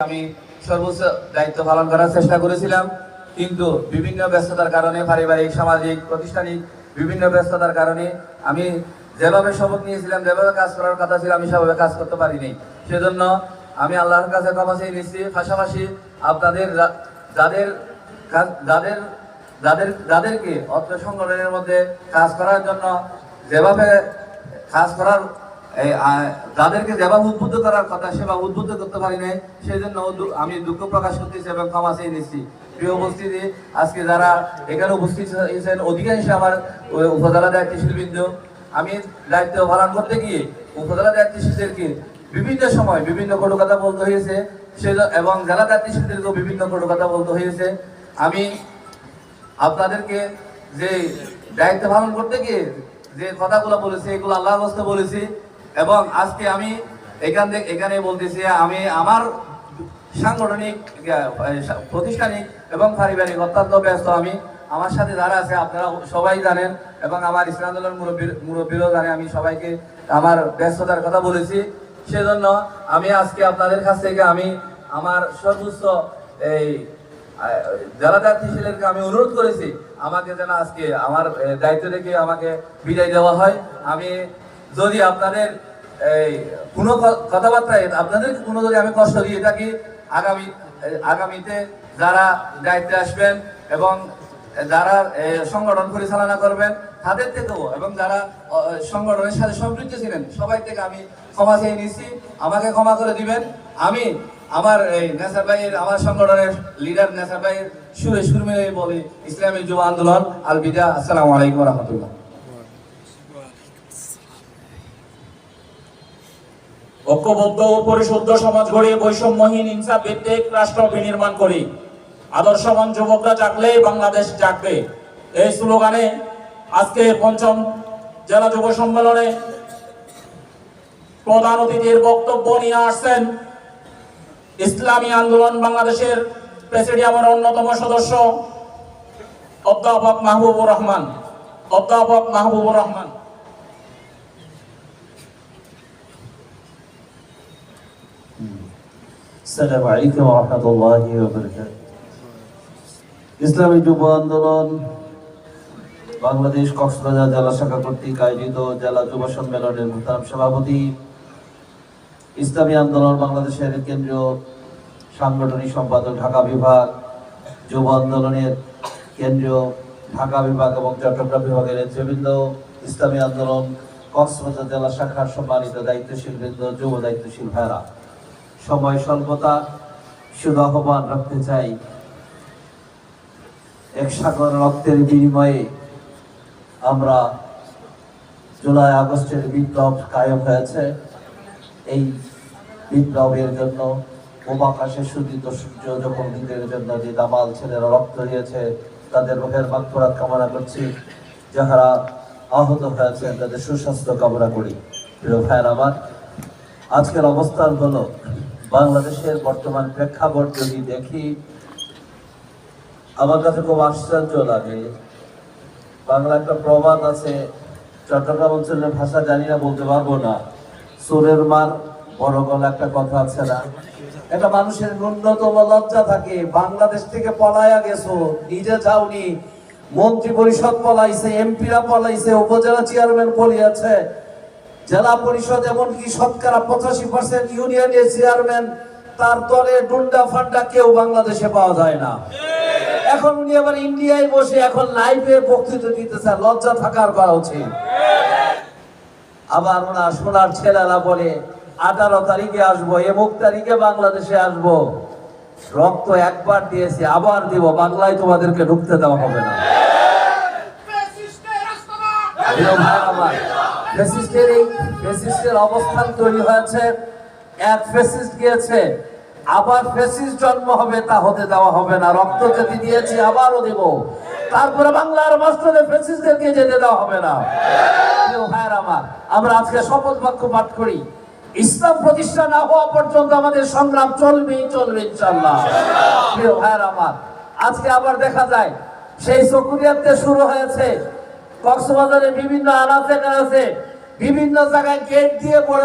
আমি সর্বোচ্চ দায়িত্ব পালন করার চেষ্টা করেছিলাম, কিন্তু বিভিন্ন ব্যস্ততার কারণে, পারিবারিক, সামাজিক, প্রতিষ্ঠানিক বিভিন্ন ব্যস্ততার কারণে আমি যেভাবে শপথ নিয়েছিলাম, যেভাবে কাজ করার কথা ছিল, আমি সেভাবে কাজ করতে পারিনি। সেজন্য আমি আল্লাহর কাছে ক্ষমা চেয়ে নিচ্ছি। পাশাপাশি আপনাদের যাদের যাদের যাদের যাদেরকে অর্থ সংগঠনের মধ্যে কাজ করার জন্য যেভাবে কাজ করার যাদেরকে যেভাবে উদ্বুদ্ধ করার কথা সেভাবে উদ্বুদ্ধ করতে পারি নাই সেই জন্য আমি দুঃখ প্রকাশ করতেছি এবং ক্ষমা চেয়ে নিচ্ছি। প্রিয় উপস্থিতি, আজকে যারা এখানে উপস্থিত হয়েছেন, অধিকাংশ আমার উপজেলা দায়িত্বশীলবৃন্দ আমি দায়িত্ব পালন করতে গিয়ে উপজেলা দায়িত্বশীলদেরকে বিভিন্ন সময় বিভিন্ন কটু কথা বলতে হয়েছে সে এবং জেলা দায়িত্বশীলদেরকেও বিভিন্ন কটু কথা বলতে হয়েছে। আমি আপনাদেরকে যে দায়িত্ব পালন করতে গিয়ে যে কথাগুলো বলেছি, এগুলো আল্লাহ বলেছি এবং আজকে আমি এখান থেকে এখানে বলতেছি, আমি আমার সাংগঠনিক প্রতিষ্ঠানিক এবং পারিবারিক অত্যন্ত ব্যস্ত। আমি আমার সাথে যারা আছে, আপনারা সবাই জানেন এবং আমার ইসলাম দলের মুরব্বীর মুরব্বীরাও জানে, আমি সবাইকে আমার ব্যস্ততার কথা বলেছি। সেজন্য আমি আজকে আপনাদের কাছ থেকে আমি আমার সর্বোচ্চ এই জেলা দায়িত্বশীলকে আমি অনুরোধ করেছি, আমাকে যেন আজকে আমার দায়িত্ব থেকে আমাকে বিদায় দেওয়া হয়। আমি যদি আপনাদের এই কোনো কথাবার্তায় আপনাদেরকে কোনো যদি আমি কষ্ট দিয়ে থাকি, আগামী, আগামীতে যারা দায়িত্বে আসবেন এবং যারা সংগঠন পরিচালনা করবেন, তাদের থেকেও এবং যারা সংগঠনের সাথে সম্পৃক্ত ছিলেন, সবাই থেকে আমি ক্ষমা চেয়ে নিচ্ছি। আমাকে ক্ষমা করে দিবেন। আমি আমার এই নেসার ভাইয়ের, আমার সংগঠনের লিডার নেসার ভাইয়ের সুরে সুর বলি, ইসলামী যুব আন্দোলন। আল বিদা আসসালামু আলাইকুম রহমতুল্লাহ। ঐক্যবদ্ধ ও পরিশুদ্ধ সমাজ গড়ে বৈষম্যহীন হিংসা ভিত্তিক রাষ্ট্র বিনির্মাণ করি। আদর্শবান যুবকরা জাগলে, বাংলাদেশ জাগবে। এই স্লোগানে আজকে পঞ্চম জেলা যুব সম্মেলনে প্রধান অতিথির বক্তব্য নিয়ে আসছেন ইসলামী আন্দোলন বাংলাদেশের প্রেসিডিয়ামের অন্যতম সদস্য অধ্যাপক মাহবুবুর রহমান। অধ্যাপক মাহবুবুর রহমান। আসসালামু আলাইকুম ওয়া রাহমাতুল্লাহি ওয়া বারাকাতুহু। ইসলামী যুব আন্দোলন বাংলাদেশ কক্সবাজার জেলা শাখা কর্তৃক আয়োজিত জেলা যুব সম্মেলনের মোহতারাম সভাপতি। ইসলামী আন্দোলন বাংলাদেশের কেন্দ্রীয় সাংগঠনিক সম্পাদক, ঢাকা বিভাগ, যুব আন্দোলনের কেন্দ্রীয় ঢাকা বিভাগ এবং চট্টগ্রাম বিভাগের নেতৃবৃন্দ। ইসলামী আন্দোলন কক্সবাজার জেলা শাখার সম্মানিত দায়িত্বশীল বৃন্দ যুব দায়িত্বশীল ভাইরা সময় স্বল্পতা শুধু আহ্বান রাখতে চাই। এক সাগর রক্তের বিনিময়ে আমরা জুলাই আগস্টের বিপ্লব কায়েম হয়েছে। এই বিপ্লবের জন্য উমাকাশে সুদিত সূর্য যখন দিনের জন্য যে দামাল ছেলেরা রক্ত দিয়েছে, তাদের রোহের মাগফরাত কামনা করছি। যাহারা আহত হয়েছে, তাদের সুস্বাস্থ্য কামনা করি। প্রিয় ভাইয়ের আমার, আজকের অবস্থান হলো বাংলাদেশের বর্তমান প্রেক্ষাপট যদি দেখি, আমার কাছে খুব আশ্চর্য লাগে। বাংলা একটা প্রবাদ আছে, চট্টগ্রাম অঞ্চলের ভাষা জানি না, বলতে পারব না। সুরের মার বড় গলা একটা কথা আছে না? একটা মানুষের ন্যূনতম লজ্জা থাকে, বাংলাদেশ থেকে পলায়া গেছো, নিজে যাওনি। মন্ত্রী পরিষদ পলাইছে, এমপিরা পলাইছে, উপজেলা চেয়ারম্যান পলিয়াছে। জেলা পরিষদ এমনকি শতকরা পঁচাশি পার্সেন্ট ইউনিয়নের চেয়ারম্যান তার দলে ডুন্ডা ফান্ডা কেউ বাংলাদেশে পাওয়া যায় না। এখন উনি আবার ইন্ডিয়ায় বসে এখন লাইভে বক্তৃতা দিতেছে, লজ্জা থাকার করা উচিত। আবার ওনার সোনার ছেলেরা বলে, আঠারো তারিখে আসব এমুক তারিখে বাংলাদেশে আসব। রক্ত একবার দিয়েছে, আবার দিব, বাংলায় তোমাদেরকে ঢুকতে দেওয়া হবে না। ভাই এই ফ্যাসিস্টের অবস্থান তৈরি হয়েছে। এক ফ্যাসিস্ট গিয়েছে, আবার ফ্যাসিস্ট জন্ম হবে, তা হতে দেওয়া হবে না। রক্ত যদি দিয়েছি, আবারও দেব। তারপরে বাংলার মাস্টারে ফ্যাসিস্টদেরকে যেতে দেওয়া হবে না। ভাইয়ের আমার, আমরা আজকে শপথ বাক্য পাঠ করি। ইসলাম প্রতিষ্ঠা না হওয়া পর্যন্ত আমাদের সংগ্রাম চলবেই, চলবে ইনশাল্লাহ প্রিয় ভাইয়ের আমার, আজকে আবার দেখা যায়, সেই চকুরিয়াতে শুরু হয়েছে। কক্সবাজারের বিভিন্ন আনাচে আছে বিভিন্ন জায়গায় গেট দিয়ে পড়ে